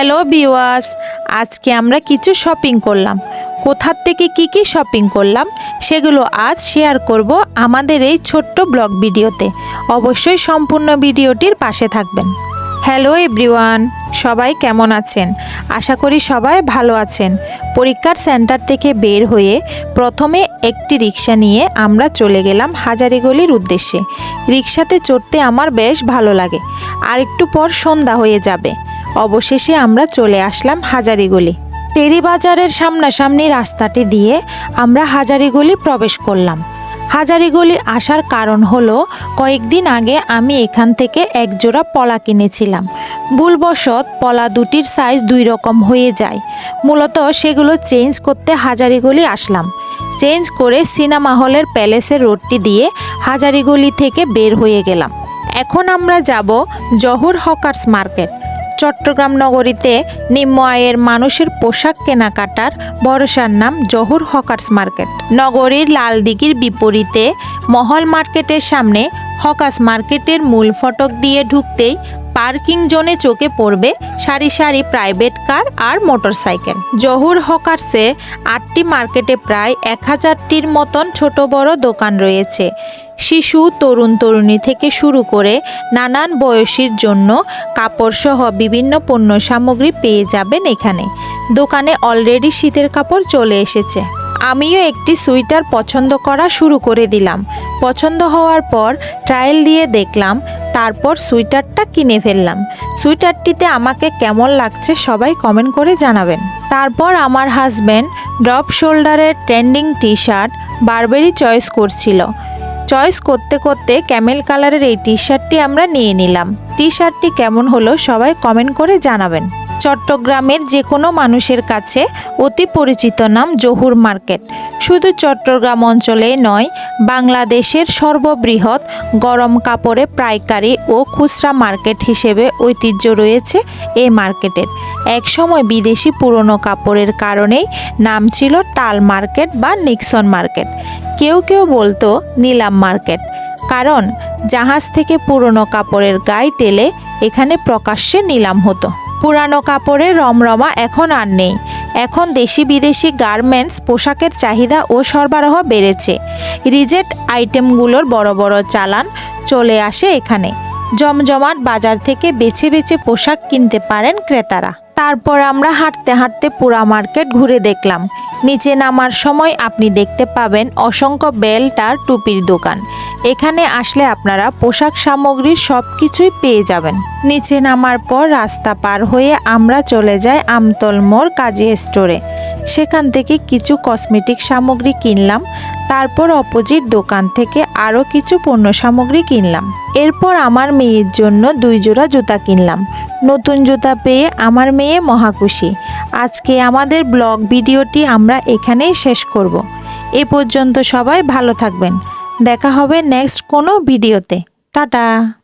Hello বিওয়াস আজকে আমরা কিছু শপিং করলাম। কোথার থেকে কি কি শপিং করলাম, সেগুলো আজ শেয়ার করব আমাদের এই ছোট্ট ব্লগ ভিডিওতে। অবশ্যই সম্পূর্ণ ভিডিওটির পাশে থাকবেন। হ্যালো এভরিওয়ান, সবাই কেমন আছেন? আশা করি সবাই ভালো আছেন। পরীক্ষার সেন্টার থেকে বের হয়ে প্রথমে একটি রিক্সা নিয়ে আমরা চলে গেলাম হাজারিগলির উদ্দেশ্যে। রিক্সাতে চড়তে আমার বেশ ভালো লাগে। আর একটু পর সন্ধ্যা হয়ে যাবে। অবশেষে আমরা চলে আসলাম হাজারিগলি। বাজারের সামনাসামনি রাস্তাটি দিয়ে আমরা হাজারিগুলি প্রবেশ করলাম। হাজারিগুলি আসার কারণ হলো, কয়েকদিন আগে আমি এখান থেকে এক জোড়া পলা কিনেছিলাম। ভুলবশত পলা দুটির সাইজ দুই রকম হয়ে যায়। মূলত সেগুলো চেঞ্জ করতে হাজারিগলি আসলাম। চেঞ্জ করে সিনেমা হলের প্যালেসের রোডটি দিয়ে হাজারিগলি থেকে বের হয়ে গেলাম। এখন আমরা যাব জহুর হকার্স মার্কেট। চট্টগ্রাম নগরীতে নিম্ন আয়ের মানুষের পোশাক কেনাকাটার ভরসার নাম জহুর হকার্স মার্কেট। নগরীর লালদিঘির বিপরীতে মহল মার্কেটের সামনে হকার্স মার্কেটের মূল ফটক দিয়ে ঢুকতেই পার্কিং জোনে চোখে পড়বে সারি সারি প্রাইভেট কার আর মোটরসাইকেল। জহুর হকার্সে আটটি মার্কেটে প্রায় এক হাজারটির মতন ছোট বড় দোকান রয়েছে। শিশু, তরুণ, তরুণী থেকে শুরু করে নানান বয়সীর জন্য কাপড়সহ বিভিন্ন পণ্য সামগ্রী পেয়ে যাবেন এখানে। দোকানে অলরেডি শীতের কাপড় চলে এসেছে। আমিও একটি সুইটার পছন্দ করা শুরু করে দিলাম। পছন্দ হওয়ার পর ট্রায়াল দিয়ে দেখলাম তারপর সুইটারটা কিনে ফেললাম। সুইটারটিতে আমাকে কেমন লাগছে সবাই কমেন্ট করে জানাবেন। তারপর আমার husband drop শোল্ডারের trending T shirt Burberry choice করছিল। চয়েস করতে করতে ক্যামেল কালারের এই টি শার্টটি আমরা নিয়ে নিলাম। টি শার্টটি কেমন হলো সবাই কমেন্ট করে জানাবেন। চট্টগ্রামের যে কোনো মানুষের কাছে অতি পরিচিত নাম জহুর মার্কেট। শুধু চট্টগ্রাম অঞ্চলে নয়, বাংলাদেশের সর্ববৃহৎ গরম কাপড়ে পাইকারি ও খুচরা মার্কেট হিসেবে ঐতিহ্য রয়েছে এই মার্কেটের। একসময় বিদেশি পুরনো কাপড়ের কারণেই নাম ছিল টাল মার্কেট বা নিক্সন মার্কেট। কেউ কেউ বলতো নিলাম মার্কেট। কারণ জাহাজ থেকে পুরনো কাপড়ের গায়ে টেলে এখানে প্রকাশ্যে নিলাম হতো। পুরানো কাপড়ের রমরমা এখন আর নেই। এখন দেশি বিদেশি গার্মেন্টস, পোশাকের চাহিদা ও সরবরাহ বেড়েছে। রিজেক্ট আইটেমগুলোর বড় বড় চালান চলে আসে এখানে। জমজমাট বাজার থেকে বেছে বেছে পোশাক কিনতে পারেন ক্রেতারা। তারপর আমরা হাঁটতে হাঁটতে পুরা মার্কেট ঘুরে দেখলাম। নিচে নামার সময় আপনি দেখতে পাবেন অসংখ্য বেল্ট আর টুপির দোকান। এখানে আসলে আপনারা পোশাক সামগ্রীর সব কিছুই পেয়ে যাবেন। নিচে নামার পর রাস্তা পার হয়ে আমরা চলে যাই আমতল মোড় কাজী স্টোরে। সেখান থেকে কিছু কসমেটিক সামগ্রী কিনলাম। তারপর অপোজিট দোকান থেকে আরও কিছু পণ্য সামগ্রী কিনলাম। এরপর আমার মেয়ের জন্য দুই জোড়া জুতা কিনলাম। নতুন জুতা পেয়ে আমার মেয়ে মহাখুশি আজকে আমাদের ব্লগ ভিডিওটি আমরা এখানেই শেষ করব। এ পর্যন্ত সবাই ভালো থাকবেন। দেখা হবে নেক্সট কোনো ভিডিওতে। টাটা!